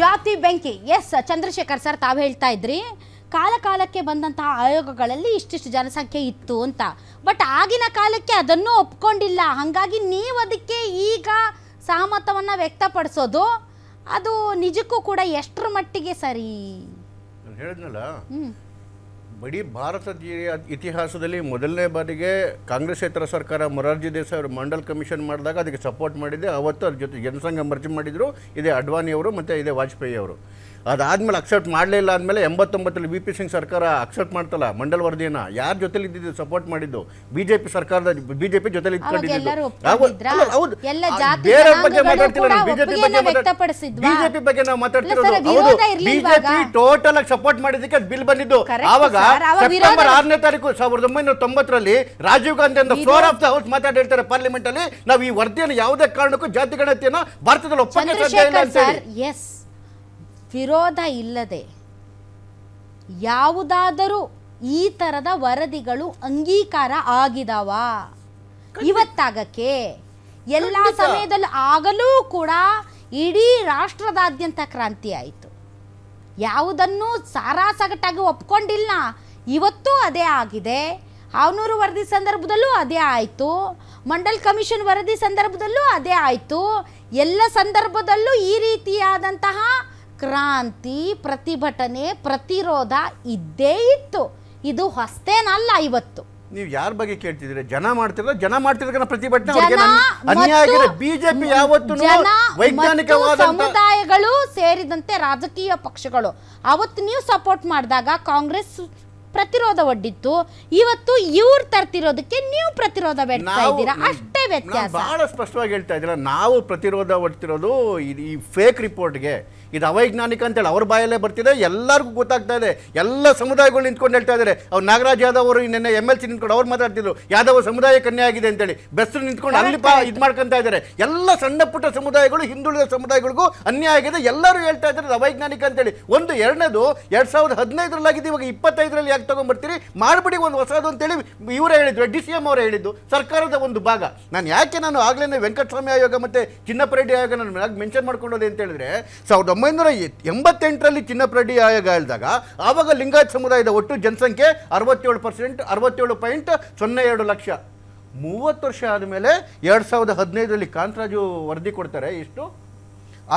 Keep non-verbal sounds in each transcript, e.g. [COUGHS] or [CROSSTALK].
ಜಾತಿ ಬೆಂಕಿ. S Chandrashekhar sir ತಾವು ಹೇಳ್ತಾ ಇದ್ರಿ. ಕಾಲ ಕಾಲಕ್ಕೆ ಬಂದಂತಹ ಆಯೋಗಗಳಲ್ಲಿ ಇಷ್ಟಿಷ್ಟು ಜನಸಂಖ್ಯೆ ಇತ್ತು ಅಂತ. ಬಟ್ ಆಗಿನ ಕಾಲಕ್ಕೆ ಅದನ್ನು ಒಪ್ಕೊಂಡಿಲ್ಲ. ಹಾಗಾಗಿ ನೀವು ಅದಕ್ಕೆ ಈಗ ಸಹಮತವನ್ನು ವ್ಯಕ್ತಪಡಿಸೋದು ಅದು ನಿಜಕ್ಕೂ ಕೂಡ ಎಷ್ಟರ ಮಟ್ಟಿಗೆ ಸರಿ? ನಾನು ಹೇಳಿದ್ನಲ್ಲ ಬರೀ ಭಾರತದ ಇತಿಹಾಸದಲ್ಲಿ ಮೊದಲನೇ ಬಾರಿಗೆ ಕಾಂಗ್ರೆಸ್ಸೇತರ ಸರ್ಕಾರ ಮೊರಾರ್ಜಿ ದೇಸಾಯಿ ಅವರು ಮಂಡಲ್ ಕಮಿಷನ್ ಮಾಡಿದಾಗ ಅದಕ್ಕೆ ಸಪೋರ್ಟ್ ಮಾಡಿದೆ ಅವತ್ತು ಅದ್ರ ಜೊತೆ ಜನಸಂಘ ಮರ್ಜಿ ಮಾಡಿದರು. ಇದೇ ಅಡ್ವಾನಿ ಅವರು ಮತ್ತು ಇದೇ ವಾಜಪೇಯಿ ಅವರು. ಅದಾದ್ಮೇಲೆ ಅಕ್ಸೆಪ್ಟ್ ಮಾಡಲಿಲ್ಲ ಅಂದಮೇಲೆ ಎಂಬತ್ತೊಂಬತ್ತರಲ್ಲಿ ವಿ ಪಿ ಸಿಂಗ್ ಸರ್ಕಾರ ಅಕ್ಸೆಪ್ಟ್ ಮಾಡ್ತಲ್ಲ ಮಂಡಲ್ ವರದಿಯನ್ನು. ಯಾರ ಜೊತೆಲಿ ಇದ್ದಿದ್ದು ಸಪೋರ್ಟ್ ಮಾಡಿದ್ದು ಬಿಜೆಪಿ ಸರ್ಕಾರದ ಬಿಜೆಪಿ ಜೊತೆಲಿ ಪಿ ಜೊತೆಲಿ ಇಟ್ಕೊಂಡಿದ್ದು ಹೌದು. ಬೇರೆ ಬಗ್ಗೆ ಬಿಜೆಪಿ ಒಪ್ಪಿಗೆಯನ್ನ ಬಗ್ಗೆ ನಾವು ಮಾತಾಡ್ತಿರೋದು ಹೌದು? ಬಿಜೆಪಿ ಟೋಟಲ್ ಆಗಿ? ಸಪೋರ್ಟ್ ಮಾಡಿದ್ದಕ್ಕೆ ಬಿಲ್ ಬಂದಿದ್ದು. ಆವಾಗ ಸೆಪ್ಟೆಂಬರ್ ಆರನೇ ತಾರೀಕು ಸಾವಿರದ ಒಂಬೈನೂರ ತೊಂಬತ್ತರಲ್ಲಿ ರಾಜೀವ್ ಗಾಂಧಿ ಅಂತ ಫ್ಲೋರ್ ಆಫ್ ದ ಹೌಸ್ ಮಾತಾಡಿ ಹೇಳ್ತಾರೆ ಪಾರ್ಲಿಮೆಂಟ್ ಅಲ್ಲಿ. ನಾವು ಈ ವರದಿಯನ್ನು ಯಾವುದೇ ಕಾರಣಕ್ಕೂ ಜಾತಿ ಗಣತಿಯನ್ನು ಭಾರತದಲ್ಲಿ ಒಪ್ಪಕ್ಕೆ ಸಾಧ್ಯ ಇಲ್ಲ ಅಂತ ಹೇಳಿ. ವಿರೋಧ ಇಲ್ಲದೆ ಯಾವುದಾದರೂ ಈ ಥರದ ವರದಿಗಳು ಅಂಗೀಕಾರ ಆಗಿದಾವ? ಇವತ್ತಾಗಕ್ಕೆ ಎಲ್ಲ. ಸಮಯದಲ್ಲೂ ಆಗಲೂ ಕೂಡ ಇಡೀ ರಾಷ್ಟ್ರದಾದ್ಯಂತ ಕ್ರಾಂತಿ ಆಯಿತು. ಯಾವುದನ್ನು ಸಾರಾಸಗಟಾಗಿ ಒಪ್ಕೊಂಡಿಲ್ಲ. ಇವತ್ತು ಅದೇ ಆಗಿದೆ. ಅವನೂರು ವರದಿ ಸಂದರ್ಭದಲ್ಲೂ ಅದೇ ಆಯಿತು. ಮಂಡಲ್ ಕಮಿಷನ್ ವರದಿ ಸಂದರ್ಭದಲ್ಲೂ ಅದೇ ಆಯಿತು. ಎಲ್ಲ ಸಂದರ್ಭದಲ್ಲೂ ಈ ರೀತಿಯಾದಂತಹ ಕ್ರಾಂತಿ ಪ್ರತಿಭಟನೆ ಪ್ರತಿರೋಧ ಇದ್ದೇ ಇತ್ತು. ಇದು ಹೊಸ್ತೇನಲ್ಲ ಇವತ್ತು. ನೀವು ಯಾರ ಬಗ್ಗೆ ಕೇಳ್ತಿದ್ರೆ ಜನ ಮಾಡ್ತಿರೋ ಜನ ಮಾಡ್ತಿರೋ ಪ್ರತಿಭಟನೆ ಜನ ಅವ್ರಿಗೆ ನನ್- ಅನ್ಯಾಯ ಮತ್ತು ಬಿಜೆಪಿ ಯಾವತ್ತು ಜನ ಮತ್ತು ವೈಜ್ಞಾನಿಕವಾದಂತ ಸಮುದಾಯಗಳು ಸೇರಿದಂತೆ ರಾಜಕೀಯ ಪಕ್ಷಗಳು. ಅವತ್ತು ನೀವು ಸಪೋರ್ಟ್ ಮಾಡಿದಾಗ ಕಾಂಗ್ರೆಸ್ ಪ್ರತಿರೋಧ ಒಡ್ಡಿತ್ತು. ಇವತ್ತು ಇವ್ರು ತರ್ತಿರೋದಕ್ಕೆ ನೀವು ಪ್ರತಿರೋಧ ಬೆಡ್ತಾ ನಾವು ಇದ್ದೀರಾ? ಅಷ್ಟೇ ವ್ಯತ್ಯಾಸ. ಬಹಳ ಸ್ಪಷ್ಟವಾಗಿ ಹೇಳ್ತಾ ಇದ್ದೀರ. ನಾವು ಪ್ರತಿರೋಧ ಒಡ್ತಿರೋದು ಈ ಫೇಕ್ ರಿಪೋರ್ಟ್ಗೆ ಇದು ಅವೈಜ್ಞಾನಿಕ ಅಂತೇಳಿ ಅವ್ರ ಬಾಯಲ್ಲೇ ಬರ್ತಿದೆ ಎಲ್ಲರಿಗೂ ಗೊತ್ತಾಗ್ತಾ ಇದೆ. ಎಲ್ಲ ಸಮುದಾಯಗಳು ನಿಂತ್ಕೊಂಡು ಹೇಳ್ತಾ ಇದ್ದಾರೆ. ಅವ್ರು ನಾಗರಾಜ್ ಯಾದವ್ ಅವರು ನಿನ್ನೆ ಎಂ ಎಲ್ ಸಿ ನಿಂತ್ಕೊಂಡು ಅವ್ರು ಮಾತಾಡ್ತಿದ್ರು ಯಾದವ ಸಮುದಾಯ ಕನ್ಯೆ ಆಗಿದೆ ಅಂತೇಳಿ. ಬೆಸ್ರು ನಿಂತ್ಕೊಂಡು ಅಲ್ಲಿ ಪಾ ಇದು ಮಾಡ್ಕೊಂತ ಇದ್ದಾರೆ. ಎಲ್ಲ ಸಣ್ಣ ಪುಟ್ಟ ಸಮುದಾಯಗಳು ಹಿಂದುಳಿದ ಸಮುದಾಯಗಳಿಗೂ ಅನ್ಯಾಯ ಆಗಿದೆ. ಎಲ್ಲರೂ ಹೇಳ್ತಾ ಇದ್ದಾರೆ ಇದು ಅವೈಜ್ಞಾನಿಕ ಅಂತೇಳಿ. ಒಂದು ಎರಡನೇದು ಎರಡು ಸಾವಿರದ ಹದಿನೈದರಲ್ಲಾಗಿದೆ ಇವಾಗ ಇಪ್ಪತ್ತೈದರಲ್ಲಿ ಯಾಕೆ ತೊಗೊಂಡ್ಬರ್ತೀರಿ? ಮಾಡ್ಬಿಡಿ ಒಂದು ಹೊಸದು ಅಂತೇಳಿ ಇವರೇ ಹೇಳಿದ್ರು ಡಿ ಸಿ ಎಂ ಅವರೇ ಹೇಳಿದ್ದು. ಸರ್ಕಾರದ ಒಂದು ಭಾಗ. ನಾನು ಯಾಕೆ ನಾನು ಆಗಲೇ ವೆಂಕಟಸ್ವಾಮಿ ಆಯೋಗ ಮತ್ತೆ ಚಿನ್ನಪ್ಪರೆಡ್ಡಿ ಆಯೋಗ ನಾನು ಮೆನ್ಷನ್ ಮಾಡ್ಕೊಂಡೋದೆ ಅಂತ ಹೇಳಿದ್ರೆ ಸಾವಿರದ ಒಂಬೈನೂರ ಎಂಬತ್ತೆಂಟರಲ್ಲಿ ಚಿನ್ನಪ್ರಡಿ ಆಯೋಗ ಹೇಳಿದಾಗ, ಆವಾಗ ಲಿಂಗಾಯತ್ ಸಮುದಾಯದ ಒಟ್ಟು ಜನಸಂಖ್ಯೆ ಅರವತ್ತೇಳು ಪರ್ಸೆಂಟ್, ಅರವತ್ತೇಳು ಪಾಯಿಂಟ್ ಸೊನ್ನೆ ಎರಡು ಲಕ್ಷ. ಮೂವತ್ತು ವರ್ಷ ಆದಮೇಲೆ ಎರಡು ಸಾವಿರದ ಹದಿನೈದರಲ್ಲಿ ಕಾಂತರಾಜು ವರದಿ ಕೊಡ್ತಾರೆ, ಎಷ್ಟು?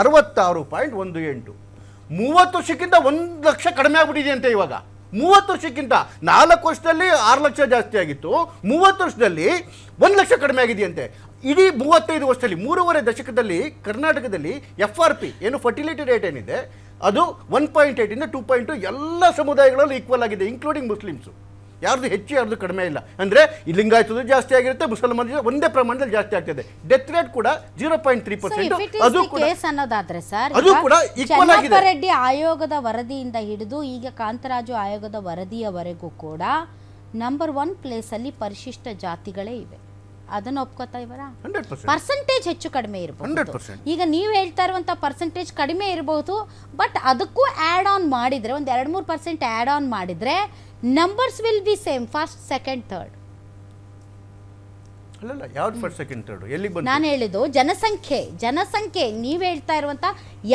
ಅರವತ್ತಾರು ಪಾಯಿಂಟ್ ಒಂದು ಎಂಟು. ಮೂವತ್ತು ವರ್ಷಕ್ಕಿಂತ ಒಂದು ಲಕ್ಷ ಕಡಿಮೆ ಆಗ್ಬಿಟ್ಟಿದೆ ಅಂತೆ ಇವಾಗ. ಮೂವತ್ತು ವರ್ಷಕ್ಕಿಂತ ನಾಲ್ಕು ವರ್ಷದಲ್ಲಿ ಆರು ಲಕ್ಷ ಜಾಸ್ತಿ ಆಗಿತ್ತು. ಮೂವತ್ತು ವರ್ಷದಲ್ಲಿ ಒಂದು ಲಕ್ಷ ಕಡಿಮೆ ಆಗಿದೆಯಂತೆ. ಇಡೀ ಮೂವತ್ತೈದು ವರ್ಷದಲ್ಲಿ ಮೂರುವರೆ ದಶಕದಲ್ಲಿ ಕರ್ನಾಟಕದಲ್ಲಿ ಎಫ್ ಆರ್ ಪಿ ಏನು ಫರ್ಟಿಲಿಟಿ ರೇಟ್ ಏನಿದೆ ಅದು ಒನ್ ಪಾಯಿಂಟ್ ಏಯ್ಟಿಂದ ಟೂ ಪಾಯಿಂಟ್ ಎಲ್ಲ ಸಮುದಾಯಗಳಲ್ಲೂ ಈಕ್ವಲ್ ಆಗಿದೆ ಇನ್ಕ್ಲೂಡಿಂಗ್ ಮುಸ್ಲಿಮ್ಸು ಯಾರ್ದು ಹೆಚ್ಚು ಯಾರ್ದು ಕಡಿಮೆ ಇಲ್ಲ. ಅಂದರೆ ಲಿಂಗಾಯತದ್ದು ಲಿಂಗಾಯತದು ಜಾಸ್ತಿ ಆಗಿರುತ್ತೆ ಮುಸಲ್ಮಾನ ಒಂದೇ ಪ್ರಮಾಣದಲ್ಲಿ ಜಾಸ್ತಿ ಆಗ್ತದೆ ಡೆತ್ ರೇಟ್ ಕೂಡ ಜೀರೋ ಪಾಯಿಂಟ್ ತ್ರೀ ಪರ್ಸೆಂಟ್ ಅದು ಕೇಸ್ ಅನ್ನೋದಾದ್ರೆ ಸರ್ ಅದು ಕೂಡ ಈಕ್ವಲ್ ಆಗಿದೆ. ರೆಡ್ಡಿ ಆಯೋಗದ ವರದಿಯಿಂದ ಹಿಡಿದು ಈಗ ಕಾಂತರಾಜು ಆಯೋಗದ ವರದಿಯವರೆಗೂ ಕೂಡ ನಂಬರ್ ಒನ್ ಪ್ಲೇಸಲ್ಲಿ ಪರಿಶಿಷ್ಟ ಜಾತಿಗಳೇ ಇವೆ. ಅದನ್ನ ಒಪ್ಕೋತಾ ಇವರ ಪರ್ಸೆಂಟೇಜ್ ಹೆಚ್ಚು ಕಡಿಮೆ ಇರಬಹುದು 100%. ಈಗ ನೀವು ಹೇಳ್ತಾ ಇರುವಂತ ಪರ್ಸೆಂಟೇಜ್ ಕಡಿಮೆ ಇರಬಹುದು ಬಟ್ ಅದಕ್ಕೂ ಆ್ಯಡ್ ಆನ್ ಮಾಡಿದ್ರೆ ಒಂದು ಎರಡು ಮೂರು ಪರ್ಸೆಂಟ್ ಆ್ಯಡ್ ಆನ್ ಮಾಡಿದ್ರೆ numbers will be same first second third ನಾನು ಹೇಳಿದ್ದು ಜನಸಂಖ್ಯೆ ಜನಸಂಖ್ಯೆ. ನೀವು ಹೇಳ್ತಾ ಇರುವಂತ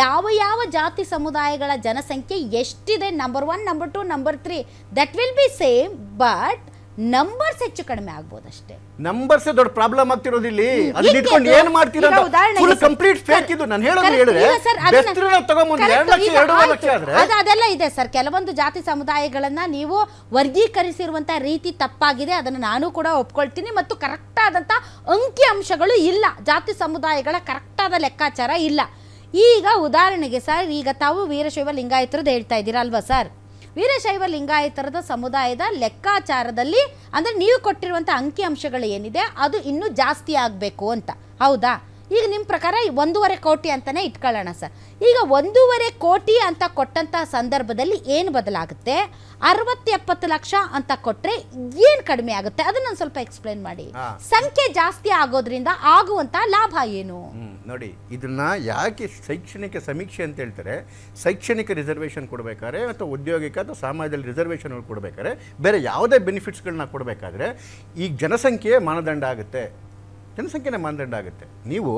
ಯಾವ ಯಾವ ಜಾತಿ ಸಮುದಾಯಗಳ ಜನಸಂಖ್ಯೆ ಎಷ್ಟಿದೆ? Number one number two number three that will be same but numbers ಹೆಚ್ಚು ಕಡಿಮೆ ಆಗ್ಬೋದು ಅಷ್ಟೇ ನಂಬರ್ಸ್ ದೊಡ್ಡ ಪ್ರಾಬ್ಲಮ್ ಆಗ್ತಿರೋದು ಇಲ್ಲಿ. ಅದನ್ನ ಇಟ್ಕೊಂಡು ಏನ್ ಮಾಡ್ತೀರಾ ಈಗ ಫುಲ್ ಕಂಪ್ಲೀಟ್ ಫೇಕ್ ಇದು. ನಾನು ಹೇಳೋದು Correct. ಹೇಳಿದ್ರೆ ಈಗ ಅದನ್ನ- ತಗೊಂಬಂದು ಎರಡು ಲಕ್ಷ ಈಗ ಎರಡೂವರೆ ಆಯ್ತು. ಲಕ್ಷ ಆದ್ರೆ. ಅದು ಅದೆಲ್ಲ ಇದೆ ಸರ್. ಕೆಲವೊಂದು ಜಾತಿ ಸಮುದಾಯಗಳನ್ನ ನೀವು ವರ್ಗೀಕರಿಸಿರುವಂತ ರೀತಿ ತಪ್ಪಾಗಿದೆ. ಅದನ್ನು ನಾನು ಕೂಡ ಒಪ್ಕೊಳ್ತೀನಿ. ಮತ್ತು ಕರೆಕ್ಟ್ ಆದಂತ ಅಂಕಿ ಅಂಶಗಳು ಇಲ್ಲ. ಜಾತಿ ಸಮುದಾಯಗಳ ಕರೆಕ್ಟ್ ಆದ ಲೆಕ್ಕಾಚಾರ ಇಲ್ಲ. ಈಗ ಉದಾಹರಣೆಗೆ ಸರ್ ಈಗ ತಾವು ವೀರಶೈವ ಲಿಂಗಾಯತರದ್ದು ಹೇಳ್ತಾ ಇದ್ದೀರಾ ಅಲ್ವಾ ಸರ್? ವೀರಶೈವ ಲಿಂಗಾಯತರದ ಸಮುದಾಯದ ಲೆಕ್ಕಾಚಾರದಲ್ಲಿ ಅಂದರೆ ನೀವು ಕೊಟ್ಟಿರುವಂಥ ಅಂಕಿ ಅಂಶಗಳು ಏನಿದೆ ಅದು ಇನ್ನೂ ಜಾಸ್ತಿ ಆಗಬೇಕು ಅಂತ. ಹೌದಾ? ಈಗ ನಿಮ್ಮ ಪ್ರಕಾರ ಒಂದೂವರೆ ಕೋಟಿ ಅಂತಲೇ ಇಟ್ಕೊಳ್ಳೋಣ ಸರ್. ಈಗ ಒಂದೂವರೆ ಕೋಟಿ ಅಂತ ಕೊಟ್ಟಂತಹ ಸಂದರ್ಭದಲ್ಲಿ ಏನು ಬದಲಾಗುತ್ತೆ? ಅರವತ್ತು ಎಪ್ಪತ್ತು ಲಕ್ಷ ಅಂತ ಕೊಟ್ಟರೆ ಏನು ಕಡಿಮೆ ಆಗುತ್ತೆ? ಅದನ್ನ ಒಂದು ಸ್ವಲ್ಪ ಎಕ್ಸ್ಪ್ಲೈನ್ ಮಾಡಿ. ಸಂಖ್ಯೆ ಜಾಸ್ತಿ ಆಗೋದ್ರಿಂದ ಆಗುವಂತ ಲಾಭ ಏನು? ನೋಡಿ ಇದನ್ನ ಯಾಕೆ ಶೈಕ್ಷಣಿಕ ಸಮೀಕ್ಷೆ ಅಂತ ಹೇಳ್ತಾರೆ? ಶೈಕ್ಷಣಿಕ ರಿಸರ್ವೇಷನ್ ಕೊಡಬೇಕಾದ್ರೆ ಅಥವಾ ಉದ್ಯೋಗಿಕ ಅಥವಾ ಸಮಾಜದಲ್ಲಿ ರಿಸರ್ವೇಷನ್ ಕೊಡಬೇಕಾದ್ರೆ ಬೇರೆ ಯಾವುದೇ ಬೆನಿಫಿಟ್ಸ್ಗಳನ್ನ ಕೊಡಬೇಕಾದ್ರೆ ಈಗ ಜನಸಂಖ್ಯೆ ಮಾನದಂಡ ಆಗುತ್ತೆ. ಜನಸಂಖ್ಯೆನೇ ಮಾನದಂಡ ಆಗುತ್ತೆ. ನೀವು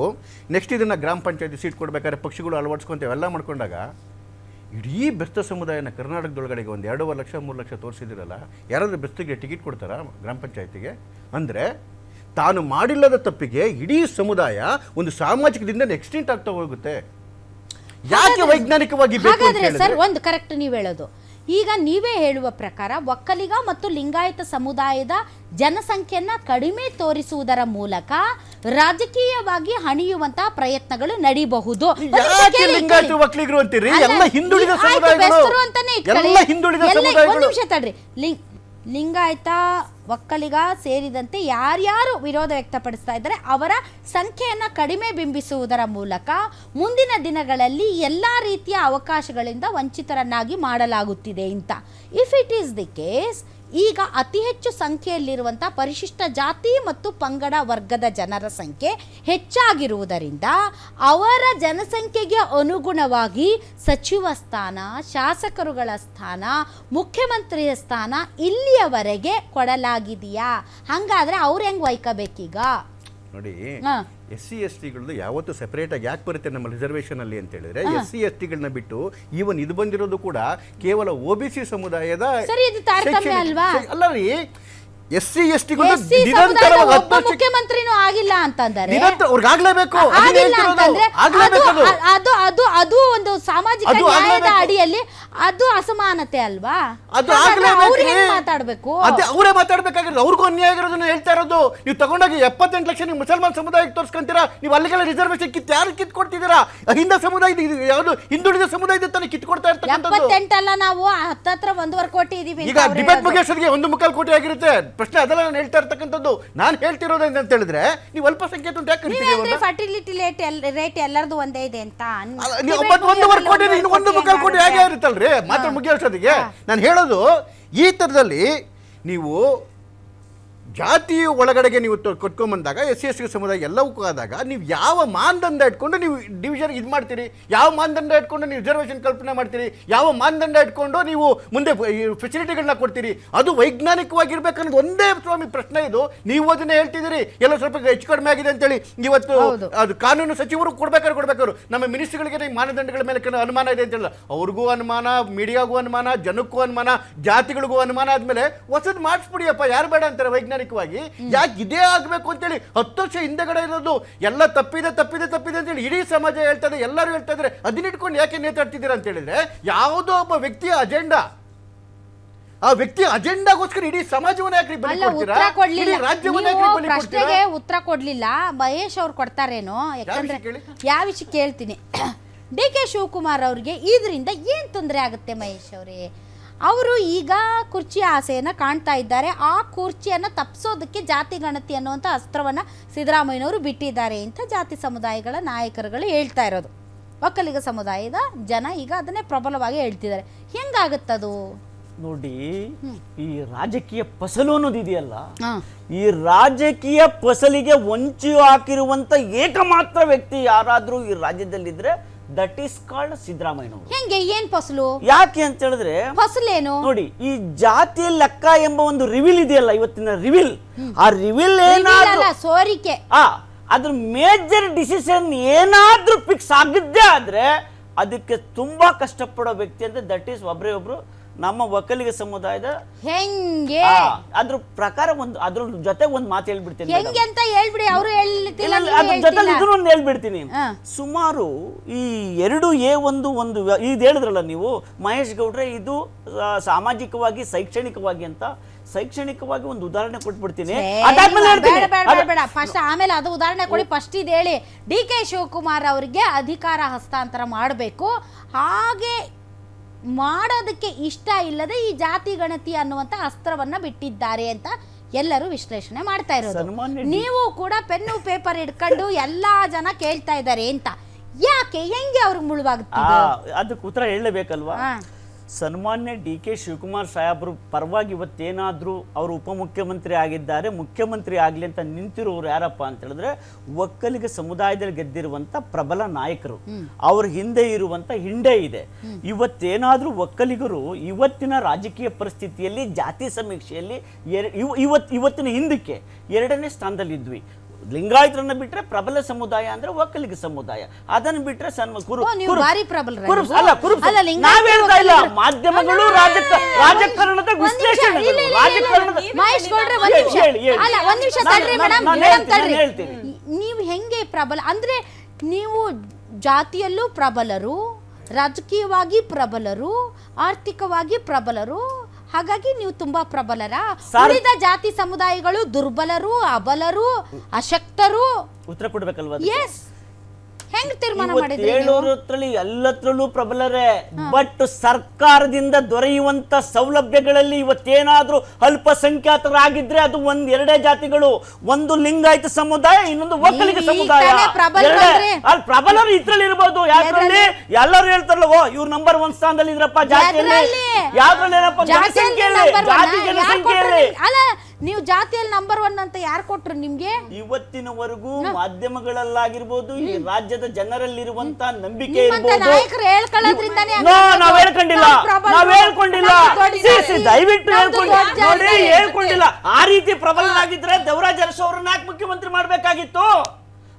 ನೆಕ್ಸ್ಟ್ ಇದನ್ನು ಗ್ರಾಮ ಪಂಚಾಯತಿ ಸೀಟ್ ಕೊಡಬೇಕಾದ್ರೆ ಪಕ್ಷಗಳು ಅಳವಡಿಸ್ಕೊಂತ ಎಲ್ಲ ಮಾಡ್ಕೊಂಡಾಗ ಇಡೀ ಬೆಸ್ತ ಸಮುದಾಯನ ಕರ್ನಾಟಕದೊಳಗಡೆಗೆ ಒಂದು ಎರಡೂವರೆ ಲಕ್ಷ ಮೂರು ಲಕ್ಷ ತೋರಿಸಿದಿರಲ್ಲ ಯಾರಾದರೂ ಬೆಸ್ತಿಗೆ ಟಿಕೆಟ್ ಕೊಡ್ತಾರಾ ಗ್ರಾಮ ಪಂಚಾಯತಿಗೆ? ಅಂದರೆ ತಾನು ಮಾಡಿಲ್ಲದ ತಪ್ಪಿಗೆ ಇಡೀ ಸಮುದಾಯ ಒಂದು ಸಾಮಾಜಿಕದಿಂದ ಎಕ್ಸ್ಟೆಂಟ್ ಆಗ್ತಾ ಹೋಗುತ್ತೆ. ಯಾಕೆ ವೈಜ್ಞಾನಿಕವಾಗಿ ಸರ್ ಹೇಳಿದ್ರೆ ಒಂದು ಕರೆಕ್ಟ್ ನೀವು ಹೇಳೋದು. ಈಗ ನೀವೇ ಹೇಳುವ ಪ್ರಕಾರ ಒಕ್ಕಲಿಗ ಮತ್ತು ಲಿಂಗಾಯತ ಸಮುದಾಯದ ಜನಸಂಖ್ಯೆಯನ್ನ ಕಡಿಮೆ ತೋರಿಸುವುದರ ಮೂಲಕ ರಾಜಕೀಯವಾಗಿ ಹಣಿಯುವಂತಹ ಪ್ರಯತ್ನಗಳು ನಡೀಬಹುದು. ಒಂದ್ ನಿಮಿಷ ತಡ್ರಿ. ಲಿಂಗ್ ಲಿಂಗಾಯತ ಒಕ್ಕಲಿಗ ಸೇರಿದಂತೆ ಯಾರ್ಯಾರು ವಿರೋಧ ವ್ಯಕ್ತಪಡಿಸ್ತಾ ಇದ್ದಾರೆ, ಅವರ ಸಂಖ್ಯೆಯನ್ನು ಕಡಿಮೆ ಬಿಂಬಿಸುವುದರ ಮೂಲಕ ಮುಂದಿನ ದಿನಗಳಲ್ಲಿ ಎಲ್ಲ ರೀತಿಯ ಅವಕಾಶಗಳಿಂದ ವಂಚಿತರನ್ನಾಗಿ ಮಾಡಲಾಗುತ್ತಿದೆ ಅಂತ. If it is the case ಈಗ ಅತಿ ಹೆಚ್ಚು ಸಂಖ್ಯೆಯಲ್ಲಿರುವಂಥ ಪರಿಶಿಷ್ಟ ಜಾತಿ ಮತ್ತು ಪಂಗಡ ವರ್ಗದ ಜನರ ಸಂಖ್ಯೆ ಹೆಚ್ಚಾಗಿರುವುದರಿಂದ ಅವರ ಜನಸಂಖ್ಯೆಗೆ ಅನುಗುಣವಾಗಿ ಸಚಿವ ಸ್ಥಾನ ಶಾಸಕರುಗಳ ಸ್ಥಾನ ಮುಖ್ಯಮಂತ್ರಿಯ ಸ್ಥಾನ ಇಲ್ಲಿಯವರೆಗೆ ಕೊಡಲಾಗಿದೆಯಾ ಹಾಗಾದ್ರೆ ಅವ್ರು ಹೆಂಗ್ ವೈಕಬೇಕೀಗ ನೋಡಿ. ಎಸ್ ಸಿ ಎಸ್ ಟಿಗಳದ್ದು ಯಾವತ್ತು ಸೆಪರೇಟ್ ಆಗಿ ಯಾಕೆ ಬರುತ್ತೆ ನಮ್ಮ ರಿಸರ್ವೇಷನ್ ಅಲ್ಲಿ ಅಂತ ಹೇಳಿದ್ರೆ ಎಸ್ ಸಿ ಎಸ್ ಟಿಗಳನ್ನ ಬಿಟ್ಟು ಈವನ್ ಇದು ಬಂದಿರೋದು ಕೂಡ ಕೇವಲ ಒ ಬಿ ಸಿ ಸಮುದಾಯದ ಅಲ್ಲ ರೀ ಎಸ್ ಸಿ ಎಸ್ ವರ್ಷಕ್ಕೆ ಮುಖ್ಯಮಂತ್ರಿನೂ ಆಗಿಲ್ಲ ಅಂತಂದ್ರೆ? ಅವ್ರಿಗೆ ಆಗ್ಲೇಬೇಕು ಅದು ಅದು. ಅದು ಒಂದು ಸಾಮಾಜಿಕ ನ್ಯಾಯದ ಅಡಿಯಲ್ಲಿ ಅದು ಅಸಮಾನತೆ ಅಲ್ವಾ? ಅದು ಹಾಗಾದ್ರೆ ಆಗ್ಲೇಬೇಕು ಅವ್ರು. ಹೆಂಗ್ ಮಾತಾಡ್ಬೇಕು? ಅದೇ ಅವರೇ ಮಾತಾಡ್ಬೇಕಾಗಿರೋದು ಅವ್ರಿಗೂ ಅನ್ಯಾಯ ಆಗಿರೋದನ್ನ ಹೇಳ್ತಾ ಇರೋದು. ನೀವು ತಗೊಂಡಾಗ ಎಪ್ಪತ್ತೆಂಟು ಲಕ್ಷ ನೀವು ಮುಸಲ್ಮಾನ್ ಸಮುದಾಯಕ್ಕೆ ತೋರಿಸ್ಕೊಂತೀರಾ ನೀವು ಅಲ್ಲಿಗೆಲ್ಲ ರಿಸರ್ವೇಶನ್ ಕಿತ್ತು ಯಾರು ಕಿತ್ಕೊಡ್ತಿದ್ದೀರಾ ಹಿಂದ ಸಮುದಾಯ ಇದು ಯಾವುದು ಹಿಂದುಳಿದ ಸಮುದಾಯದ ತಾನೇ ಕಿತ್ಕೊಡ್ತಾ ಇರ್ತಕ್ಕಂಥದ್ದು. ಎಪ್ಪತ್ತೆಂಟಲ್ಲ ನಾವು ಹತ್ತತ್ರ ಒಂದೂವರೆ ಕೋಟಿ ಇದೀವಿ ಅಂತ ಈಗ ಅವ್ರು ಡಿಬೇಟ್ ಹೇಳೋದು. ಮುಗಿಯೋಷ್ಟೊತ್ತಿಗೆ ಒಂದು ಮುಕ್ಕಾಲು ಕೋಟಿ ಆಗಿರುತ್ತೆ. ಪ್ರಶ್ನೆ ಅದೆಲ್ಲ ನಾನು ಹೇಳ್ತಾ ಇರ್ತಕ್ಕಂಥದ್ದು. ನಾನು ಹೇಳ್ತಿರೋದು ಅಂತ ಹೇಳಿದ್ರೆ ನೀವು ಅಲ್ಪಸಂಖ್ಯಾತ ಅಂತ ಯಾಕೆ ಕರಿತೀರಿ ನೀವೇನ್ರಿ ಅವ್ರನ್ನ? ಫರ್ಟಿಲಿಟಿ ರೇಟ್ ರೇಟ್ ಎಲ್ಲರದು ಒಂದೇ ಇದೆ ಅಂತ? ಅಲ್ಲ, ನೀವು ಒಂಬತ್ತು ಒಂದೂವರೆ ಕೋಟಿ ಇನ್ನು ಒಂದು ಮುಕ್ಕಾಲು ಕೋಟಿ ಹೇಗೆ ಇರುತ್ತಲ್ರಿ? ಮಾತ್ರ ಮುಗಿಯೋಷ್ಟೊತ್ತಿಗೆ ನಾನು ಹೇಳೋದು ಈ ಥರದಲ್ಲಿ ನೀವು ಜಾತಿ ಒಳಗಡೆಗೆ ನೀವು ಕೊಟ್ಕೊಂಡ್ಬಂದಾಗ ಕೊಟ್ಕೊಂಬಂದಾಗ ಎಸ್ ಸಿ ಎಸ್ ಟಿ ಸಮುದಾಯ ಎಲ್ಲವಕ್ಕೂ ಆದಾಗ ನೀವು ಯಾವ ಮಾನದಂಡ ಇಟ್ಕೊಂಡು ನೀವು ಡಿವಿಷನ್ ಇದು ಮಾಡ್ತೀರಿ? ಯಾವ ಮಾನದಂಡ ಇಟ್ಕೊಂಡು ನೀವು ರಿಸರ್ವೇಷನ್ ಕಲ್ಪನೆ ಮಾಡ್ತೀರಿ? ಯಾವ ಮಾನದಂಡ ಇಟ್ಕೊಂಡು ನೀವು ಮುಂದೆ ಫೆಸಿಲಿಟಿಗಳನ್ನ ಕೊಡ್ತೀರಿ? ಅದು ವೈಜ್ಞಾನಿಕವಾಗಿರ್ಬೇಕನ್ನೋದು ಒಂದೇ ಸ್ವಾಮಿ ಪ್ರಶ್ನೆ ಇದು. ನೀವು ಅದನ್ನ ಹೇಳ್ತಿದ್ದೀರಿ. ಎಲ್ಲ ಸ್ವಲ್ಪ ಹೆಚ್ಚು ಕಡಿಮೆ ಆಗಿದೆ ಅಂತೇಳಿ ಇವತ್ತು ಅದು ಕಾನೂನು ಸಚಿವರು ಕೊಡ್ಬೇಕಾದ್ರೆ ಕೊಡ್ಬೇಕಾದ್ರು. ನಮ್ಮ ಮಿನಿಸ್ಟ್ರಿಗಳಿಗೆ ಮಾನದಂಡಗಳ ಮೇಲೆ ಕೆಲವು ಅನುಮಾನ ಇದೆ ಅಂತ ಹೇಳಿಲ್ಲ ಅವ್ರಿಗೂ ಅನುಮಾನ ಮೀಡಿಯಾಗೂ ಅನುಮಾನ ಜನಕ್ಕೂ ಅನುಮಾನ ಜಾತಿಗಳಿಗೂ ಅನುಮಾನ ಆದ್ಮೇಲೆ ಹೊಸದು ಮಾಡಿಸ್ಬಿಡಿಯಪ್ಪ ಯಾರು ಬೇಡ ಅಂತಾರೆ ವೈಜ್ಞಾನಿಕವಾಗಿ ಯಾಕೆ ಇದೇ ಆಗಬೇಕು ಅಂತೇಳಿ ಹತ್ತು ವರ್ಷ ಹಿಂದೆಗಡೆ ಇರೋದು ಎಲ್ಲ ತಪ್ಪಿದೆ ತಪ್ಪಿದೆ ತಪ್ಪಿದೆ ಅಂತೇಳಿ ಇಡೀ ಸಮಾಜ ಹೇಳ್ತಾ ಇದೆ ಎಲ್ಲರೂ ಹೇಳ್ತಾ ಇದ್ದಾರೆ. ಅದನ್ನ ಇಟ್ಕೊಂಡು ಯಾಕೆ ನೇತಾಡ್ತಿದ್ದೀರಾ ಅಂತ ಹೇಳಿದ್ರೆ ಯಾವುದೋ ಒಬ್ಬ ವ್ಯಕ್ತಿಯ ಅಜೆಂಡಾ. ಆ ವ್ಯಕ್ತಿ ಅಜೆಂಡಾಗೋಸ್ಕರ ಇಡೀ ಸಮಾಜವನ್ನ ಯಾಕೆ ಬಲಿ ಅಲ್ಲ ಕೊಡ್ತೀರಾ? ಉತ್ತರ ಕೊಡ್ಲಿಲ್ಲ. ಇಡೀ ರಾಜ್ಯವನ್ನ ನೀವು ಪ್ರಶ್ನೆಗೆ ಉತ್ತರ ಕೊಡ್ಲಿಲ್ಲ. ಮಹೇಶ್ ಅವ್ರು ಕೊಡ್ತಾರೇನೋ? ಯಾಕಂದ್ರೆ ವಿಷಯ ಕೇಳಿ? ಯಾವ ವಿಷಯ ಕೇಳ್ತೀನಿ. [COUGHS] ಡಿ ಕೆ ಶಿವಕುಮಾರ್ ಅವ್ರಿಗೆ ಇದರಿಂದ ಏನ್ ತೊಂದರೆ ಆಗುತ್ತೆ ಮಹೇಶ್ ಅವರೇ? ಅವರು ಈಗ ಕುರ್ಚಿ ಆಸೆಯನ್ನು ಕಾಣ್ತಾ ಇದ್ದಾರೆ. ಆ ಕುರ್ಚಿಯನ್ನು ತಪ್ಪಿಸೋದಕ್ಕೆ ಜಾತಿ ಗಣತಿ ಅನ್ನುವಂಥ ಅಸ್ತ್ರವನ್ನು ಸಿದ್ದರಾಮಯ್ಯನವರು ಬಿಟ್ಟಿದ್ದಾರೆ ಅಂತ ಜಾತಿ ಸಮುದಾಯಗಳ ನಾಯಕರುಗಳು ಹೇಳ್ತಾ ಇರೋದು. ಒಕ್ಕಲಿಗ ಸಮುದಾಯದ ಜನ ಈಗ ಅದನ್ನೇ ಪ್ರಬಲವಾಗಿ ಹೇಳ್ತಿದ್ದಾರೆ. ಹೆಂಗಾಗುತ್ತದು? ನೋಡಿ ಈ ರಾಜಕೀಯ ಫಸಲು ಅನ್ನೋದು ಇದೆಯಲ್ಲ? ಈ ರಾಜಕೀಯ ಫಸಲಿಗೆ ಹೊಂಚು ಹಾಕಿರುವಂತ ಏಕಮಾತ್ರ ವ್ಯಕ್ತಿ ಯಾರಾದರೂ ಈ ರಾಜ್ಯದಲ್ಲಿದ್ರೆ ದಟ್ ಈಸ್ ಕಾಲ್ಡ್ ಸಿದ್ದರಾಮಯ್ಯನವರು ಹೆಂಗೆ ಏನ್ ಫಸಲು? ಯಾಕೆ ಅಂತ ಹೇಳಿದ್ರೆ ಫಸಲೇನು ನೋಡಿ ಈ ಜಾತಿ ಲೆಕ್ಕ ಎಂಬ ಒಂದು ರಿವಿಲ್ ಇದೆಯಲ್ಲ ಇವತ್ತಿನ ರಿವಿಲ್ ಆ ರಿವಿಲ್ ಏನಾದ್ರೂ ಸೋರಿಕೆ. ಆ ಅದ್ರ ಮೇಜರ್ ಡಿಸಿಷನ್ ಏನಾದ್ರೂ ಫಿಕ್ಸ್ ಆಗಿದ್ದೇ ಆದ್ರೆ ಅದಕ್ಕೆ ತುಂಬಾ ಕಷ್ಟಪಡೋ ವ್ಯಕ್ತಿ ಅಂದ್ರೆ ದಟ್ ಈಸ್ ಒಬ್ರೇ ಒಬ್ರು ನಮ್ಮ ಒಕ್ಕಲಿಗ ಸಮುದಾಯದ ಹೆಂಗೆ ಆ, ಅದ್ರ ಪ್ರಕಾರ ಒಂದು ಅದ್ರ ಜೊತೆ ಒಂದು ಮಾತು ಹೇಳ್ಬಿಡ್ತೀನಿ. ಹೆಂಗೆ ಅಂತ ಹೇಳ್ಬಿಡಿ ಅವರು ಹೇಳ್ತಿಲ್ಲ ಇಲ್ಲ, ಅದ್ರ ಜೊತೆ ಒಂದು ಹೇಳ್ಬಿಡ್ತೀನಿ ಹಾ. ಸುಮಾರು ಈ ಎರಡು ಎ ಒಂದು ಒಂದು ಇದು ಹೇಳಿದ್ರಲ್ಲ ನೀವು ಮಹೇಶ್ ಗೌಡ್ರೆ ಇದು ಆ, ಸಾಮಾಜಿಕವಾಗಿ ಶೈಕ್ಷಣಿಕವಾಗಿ ಅಂತ ಶೈಕ್ಷಣಿಕವಾಗಿ ಒಂದು ಉದಾಹರಣೆ ಕೊಟ್ಬಿಡ್ತೀನಿ ಏ, ಅದಾದ್ಮೇಲೆ ಬೇಡ ಹೇಳ್ತೀನಿ. ಬೇಡ ಬೇಡ ಅದ- ಬೇಡ ಫಸ್ಟ್ ಆಮೇಲೆ ಅದು ಉದಾಹರಣೆ ಕೊಡಿ ಫಸ್ಟ್ ಇದು ಹೇಳಿ ಡಿ ಕೆ ಶಿವಕುಮಾರ್ ಅವರಿಗೆ ಅಧಿಕಾರ ಹಸ್ತಾಂತರ ಮಾಡಬೇಕು ಹಾಗೆ ಮಾಡೋದಕ್ಕೆ ಇಷ್ಟ ಇಲ್ಲದೆ ಈ ಜಾತಿ ಗಣತಿ ಅನ್ನುವಂತ ಅಸ್ತ್ರವನ್ನ ಬಿಟ್ಟಿದ್ದಾರೆ ಅಂತ ಎಲ್ಲರೂ ವಿಶ್ಲೇಷಣೆ ಮಾಡ್ತಾ ಇರೋದು. ನೀವು ಕೂಡ ಪೆನ್ನು ಪೇಪರ್ ಇಟ್ಕೊಂಡು ಎಲ್ಲಾ ಜನ ಕೇಳ್ತಾ ಇದ್ದಾರೆ ಅಂತ. ಯಾಕೆ? ಹೆಂಗೆ ಅವ್ರಿಗೆ ಮುಳುವಾಗುತ್ತೆ ಅದಕ್ಕೆ ಉತ್ತರ ಹೇಳಬೇಕಲ್ವಾ ಹಾ. ಸನ್ಮಾನ್ಯ ಡಿ ಕೆ ಶಿವಕುಮಾರ್ ಸಾಹೇಬರು ಪರವಾಗಿ ಇವತ್ತೇನಾದರೂ ಅವರು ಉಪಮುಖ್ಯಮಂತ್ರಿ ಆಗಿದ್ದಾರೆ, ಮುಖ್ಯಮಂತ್ರಿ ಆಗಲಿ ಅಂತ ನಿಂತಿರೋರು ಯಾರಪ್ಪ ಅಂತ ಹೇಳಿದ್ರೆ ಒಕ್ಕಲಿಗ ಸಮುದಾಯದಲ್ಲಿ ಗೆದ್ದಿರುವಂತ ಪ್ರಬಲ ನಾಯಕರು. ಅವ್ರ ಹಿಂದೆ ಇರುವಂತ ಹಿಂಡೆ ಇದೆ. ಇವತ್ತೇನಾದರೂ ಒಕ್ಕಲಿಗರು ಇವತ್ತಿನ ರಾಜಕೀಯ ಪರಿಸ್ಥಿತಿಯಲ್ಲಿ, ಜಾತಿ ಸಮೀಕ್ಷೆಯಲ್ಲಿ ಎರ- ಇವತ್ತಿನ ಹಿಂದಕ್ಕೆ ಎರಡನೇ ಸ್ಥಾನದಲ್ಲಿದ್ವಿ. ಲಿಂಗಾಯತರನ್ನ ಬಿಟ್ರೆ ಪ್ರಬಲ ಸಮುದಾಯ ಅಂದ್ರೆ ಒಕ್ಕಲಿಗ ಸಮುದಾಯ ಅದನ್ನ ಬಿಟ್ರೆ ಸಣ್ಣ ಕುರು ಕುರು- ಅಲ್ಲ ಲಿಂಗಾಯತರು ನಾವ್ ಹೇಳ್ತಾ ಇಲ್ಲ ಮಾಧ್ಯಮಗಳು ರಾಜಕಾರಣದ ಒಂದ್ ನಿಮಿಷ, ವಿಶ್ಲೇಷಣೆ ಇಲ್ಲ, ಇಲ್ಲ, ಇಲ್ಲ, ರಾಜಕಾರಣದ ಮಹೇಶ್ ಗೌಡ್ರೆ ಒಂದ್ ನಿಮಿಷ ಹೇಳಿ, ಹೇಳಿ. ಅಲ್ಲ ಒಂದ್ ನಿಮಿಷ ನಾನು- ತಡ್ರಿ ನಾನು- ಮೇಡಮ್ ಮೇಡಮ್ ತಡ್ರಿ ಹೇಳ್ತೀನಿ. ನೀವು ಹೆಂಗೆ ಪ್ರಬಲ ಅಂದ್ರೆ ನೀವು ಜಾತಿಯಲ್ಲೂ ಪ್ರಬಲರು ರಾಜಕೀಯವಾಗಿ ಪ್ರಬಲರು ಆರ್ಥಿಕವಾಗಿ ಪ್ರಬಲರು ಹಾಗಾಗಿ ನೀವು ತುಂಬಾ ಪ್ರಬಲರ. ಉಳಿದ ಜಾತಿ ಸಮುದಾಯಗಳು ದುರ್ಬಲರು ಅಬಲರು ಅಶಕ್ತರು. ಉತ್ತರ ಕೊಡ್ಬೇಕಲ್ವಾ? ಎಸ್ ಹೆಂಗ್ ತೀರ್ಮಾನ ಮಾಡಿದ್ರಿ ನೀವು? ಎಲ್ಲತ್ರಲ್ಲೂ ಪ್ರಬಲರೇ. ಬಟ್ ಸರ್ಕಾರದಿಂದ ದೊರೆಯುವಂತ ಸೌಲಭ್ಯಗಳಲ್ಲಿ ಇವತ್ತೇನಾದ್ರೂ ಅಲ್ಪಸಂಖ್ಯಾತರಾಗಿದ್ರೆ ಅದು ಒಂದ್ ಎರಡೇ ಜಾತಿಗಳು ಒಂದು ಲಿಂಗಾಯತ ಸಮುದಾಯ ಇನ್ನೊಂದು ಒಕ್ಕಲಿಗ ಸಮುದಾಯ. ತಾನೇ ಎರಡೇ. ಅಲ್ಲಿ ಪ್ರಬಲರು ಇದ್ರಲ್ಲಿ ಇರ್ಬೋದು ಯಾವ್ದ್ರಲ್ಲಿ ಎಲ್ಲರೂ ಹೇಳ್ತಾರಲ್ಲ ಓ ಇವ್ರು ನಂಬರ್ ಒನ್ ಸ್ಥಾನದಲ್ಲಿ ಇದ್ರಪ್ಪ ಜಾತಿಯಲ್ಲಿ? ಯಾವ್ದ್ರಲ್ಲಿ ಏನಪ್ಪ ಜಾತಿಯಲ್ಲಿ ಜನಸಂಖ್ಯೆಯಲ್ಲಿ? number one. ಜಾತಿ ಜನಸಂಖ್ಯೆಯಲ್ಲಿ. ನಿಮ್ಗೆ? ಅಲ್ಲ ನೀವು ಜಾತಿಯಲ್ಲಿ ನಂಬರ್ ಒನ್ ಅಂತ ಯಾರು ಕೊಟ್ರು ನಿಮ್ಗೆ? ಇವತ್ತಿನವರೆಗೂ ಮಾಧ್ಯಮಗಳಲ್ಲಾಗಿರ್ಬೋದು ಈ ರಾಜ್ಯದ ಜನರಲ್ಲಿರುವಂತ ನಂಬಿಕೆ ನಾಯಕರು ಹೇಳ್ಕೊಳ್ಳೋದ್ರಿಂದಾನೇ. ನಾವ್ ಹೇಳ್ಕೊಂಡಿಲ್ಲ. ನಾವು ಹೇಳ್ಕೊಂಡಿಲ್ಲ. ದಯವಿಟ್ಟು. ಹೇಳ್ಕೊಂಡಿಲ್ಲ. ಆ ರೀತಿ ಪ್ರಬಲನಾಗಿದ್ರೆ ದೇವರಾಜ್ ಅರಸು ಅವ್ರನ್ನ ಮುಖ್ಯಮಂತ್ರಿ ಮಾಡ್ಬೇಕಾಗಿತ್ತು.